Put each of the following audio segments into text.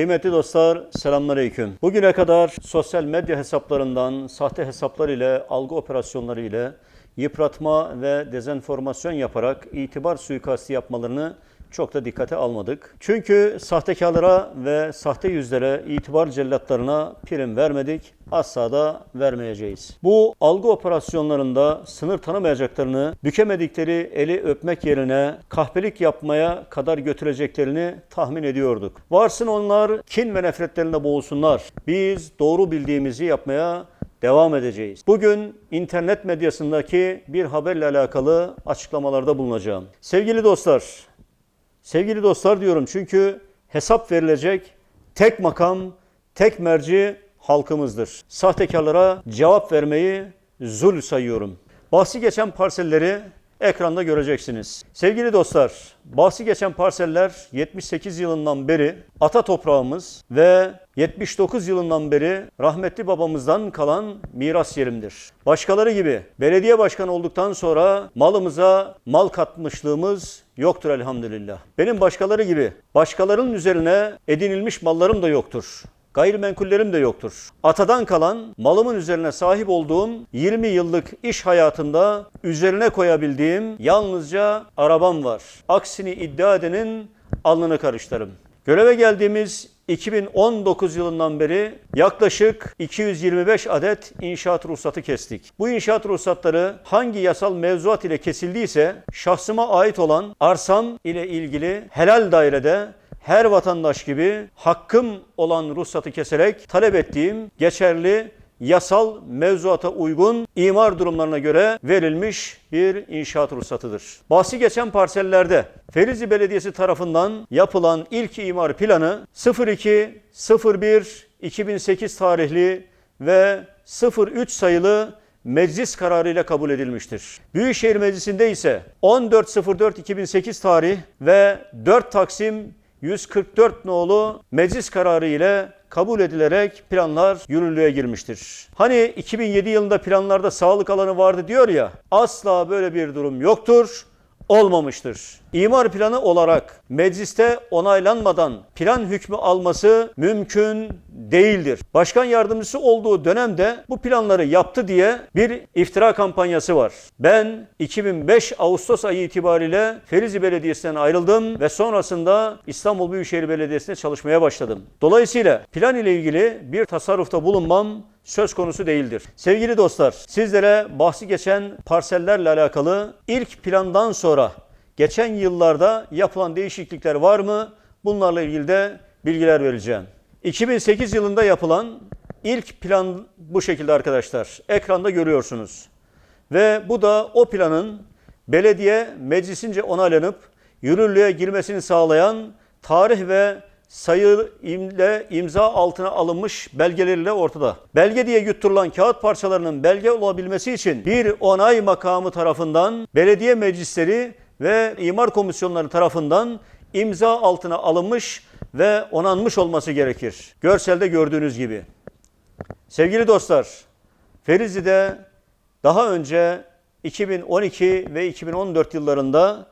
Kıymetli dostlar, selamünaleyküm. Bugüne kadar sosyal medya hesaplarından sahte hesaplar ile, algı operasyonları ile yıpratma ve dezenformasyon yaparak itibar suikasti yapmalarını çok da dikkate almadık. Çünkü sahtekarlara ve sahte yüzlere, itibar cellatlarına prim vermedik, asla da vermeyeceğiz. Bu algı operasyonlarında sınır tanımayacaklarını, bükemedikleri eli öpmek yerine kahpelik yapmaya kadar götüreceklerini tahmin ediyorduk. Varsın onlar kin ve nefretlerinde boğulsunlar. Biz doğru bildiğimizi yapmaya devam edeceğiz. Bugün internet medyasındaki bir haberle alakalı açıklamalarda bulunacağım. Sevgili dostlar, Sevgili dostlar diyorum çünkü hesap verilecek tek makam, tek merci halkımızdır. Sahtekarlara cevap vermeyi zul sayıyorum. Bahsi geçen parselleri ekranda göreceksiniz. Sevgili dostlar, bahsi geçen parseller 78 yılından beri ata toprağımız ve 79 yılından beri rahmetli babamızdan kalan miras yerimdir. Başkaları gibi belediye başkanı olduktan sonra malımıza mal katmışlığımız yoktur elhamdülillah. Benim başkaları gibi başkalarının üzerine edinilmiş mallarım da yoktur. Gayrimenkullerim de yoktur. Atadan kalan malımın üzerine sahip olduğum 20 yıllık iş hayatında üzerine koyabildiğim yalnızca arabam var. Aksini iddia edenin alnını karıştırırım. Göreve geldiğimiz 2019 yılından beri yaklaşık 225 adet inşaat ruhsatı kestik. Bu inşaat ruhsatları hangi yasal mevzuat ile kesildiyse şahsıma ait olan arsam ile ilgili helal dairede her vatandaş gibi hakkım olan ruhsatı keserek talep ettiğim geçerli yasal mevzuata uygun imar durumlarına göre verilmiş bir inşaat ruhsatıdır. Bahsi geçen parsellerde Ferizi Belediyesi tarafından yapılan ilk imar planı 02 01 2008 tarihli ve 03 sayılı meclis kararıyla kabul edilmiştir. Büyükşehir Meclisi'nde ise 14.04.2008 tarih ve 4 Taksim 144 nolu meclis kararı ile kabul edilerek planlar yürürlüğe girmiştir. Hani 2007 yılında planlarda sağlık alanı vardı diyor ya, asla böyle bir durum yoktur olmamıştır. İmar planı olarak mecliste onaylanmadan plan hükmü alması mümkün değildir. Başkan yardımcısı olduğu dönemde bu planları yaptı diye bir iftira kampanyası var. Ben 2005 Ağustos ayı itibariyle Ferizi Belediyesi'nden ayrıldım ve sonrasında İstanbul Büyükşehir Belediyesi'nde çalışmaya başladım. Dolayısıyla plan ile ilgili bir tasarrufta bulunmam söz konusu değildir. Sevgili dostlar, sizlere bahsi geçen parsellerle alakalı ilk plandan sonra geçen yıllarda yapılan değişiklikler var mı? Bunlarla ilgili de bilgiler vereceğim. 2008 yılında yapılan ilk plan bu şekilde arkadaşlar. Ekranda görüyorsunuz. Ve bu da o planın belediye meclisince onaylanıp yürürlüğe girmesini sağlayan tarih ve sayı imle imza altına alınmış belgeleriyle ortada. Belge diye yutturulan kağıt parçalarının belge olabilmesi için bir onay makamı tarafından belediye meclisleri ve imar komisyonları tarafından imza altına alınmış ve onanmış olması gerekir. Görselde gördüğünüz gibi. Sevgili dostlar, Ferizi'de daha önce 2012 ve 2014 yıllarında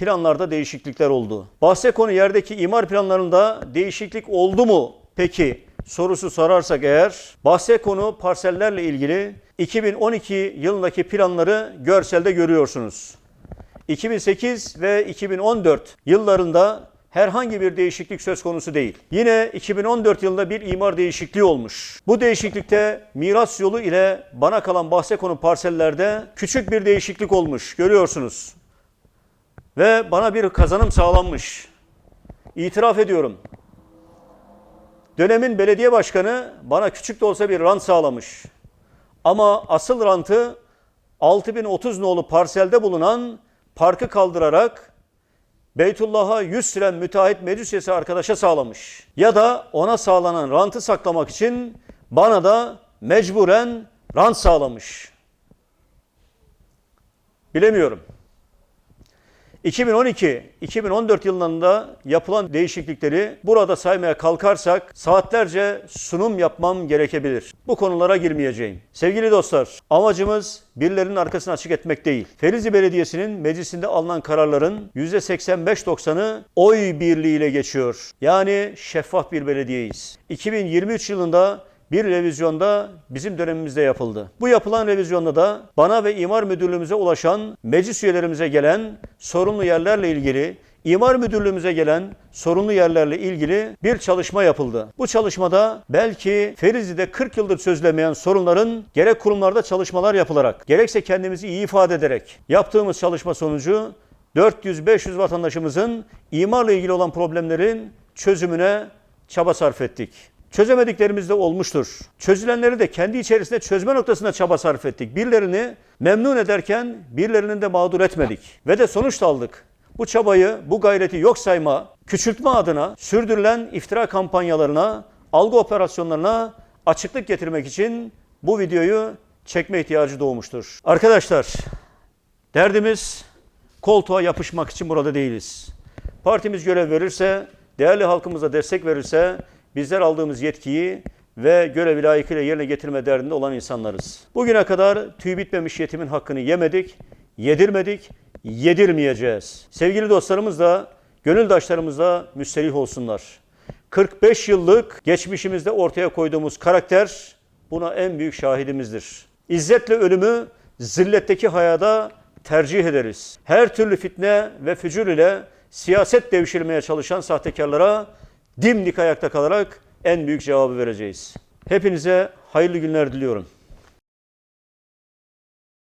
planlarda değişiklikler oldu. Bahse konu yerdeki imar planlarında değişiklik oldu mu peki sorusu sorarsak eğer bahse konu parsellerle ilgili 2012 yılındaki planları görselde görüyorsunuz. 2008 ve 2014 yıllarında herhangi bir değişiklik söz konusu değil. Yine 2014 yılında bir imar değişikliği olmuş. Bu değişiklikte miras yolu ile bana kalan bahse konu parsellerde küçük bir değişiklik olmuş. Görüyorsunuz. Ve bana bir kazanım sağlanmış. İtiraf ediyorum. Dönemin belediye başkanı bana küçük de olsa bir rant sağlamış. Ama asıl rantı 6030 nolu parselde bulunan parkı kaldırarak Beytullah'a 100 siren müteahhit meclis arkadaşa sağlamış. Ya da ona sağlanan rantı saklamak için bana da mecburen rant sağlamış. Bilemiyorum. 2012-2014 yıllarında yapılan değişiklikleri burada saymaya kalkarsak saatlerce sunum yapmam gerekebilir. Bu konulara girmeyeceğim. Sevgili dostlar, amacımız birilerinin arkasını açık etmek değil. Ferizi Belediyesi'nin meclisinde alınan kararların %85-90'ı oy birliğiyle geçiyor. Yani şeffaf bir belediyeyiz. 2023 yılında bir revizyonda bizim dönemimizde yapıldı. Bu yapılan revizyonda da bana ve imar müdürlüğümüze ulaşan meclis üyelerimize gelen sorunlu yerlerle ilgili İmar Müdürlüğümüze gelen sorunlu yerlerle ilgili bir çalışma yapıldı. Bu çalışmada belki Ferizi'de 40 yıldır çözülemeyen sorunların gerek kurumlarda çalışmalar yapılarak, gerekse kendimizi iyi ifade ederek yaptığımız çalışma sonucu 400-500 vatandaşımızın imarla ilgili olan problemlerin çözümüne çaba sarf ettik. Çözemediklerimiz de olmuştur. Çözülenleri de kendi içerisinde çözme noktasında çaba sarf ettik. Birilerini memnun ederken birilerinin de mağdur etmedik. Ve de sonuç aldık. Bu çabayı, bu gayreti yok sayma, küçültme adına sürdürülen iftira kampanyalarına, algı operasyonlarına açıklık getirmek için bu videoyu çekme ihtiyacı doğmuştur. Arkadaşlar, derdimiz koltuğa yapışmak için burada değiliz. Partimiz görev verirse, değerli halkımıza destek verirse bizler aldığımız yetkiyi ve görevi layıkıyla yerine getirme derdinde olan insanlarız. Bugüne kadar tüy bitmemiş yetimin hakkını yemedik, yedirmedik, yedirmeyeceğiz. Sevgili dostlarımız da, gönüldaşlarımız da müsterih olsunlar. 45 yıllık geçmişimizde ortaya koyduğumuz karakter buna en büyük şahidimizdir. İzzetle ölümü zilletteki hayada tercih ederiz. Her türlü fitne ve fücur ile siyaset devşirmeye çalışan sahtekarlara dimdik ayakta kalarak en büyük cevabı vereceğiz. Hepinize hayırlı günler diliyorum.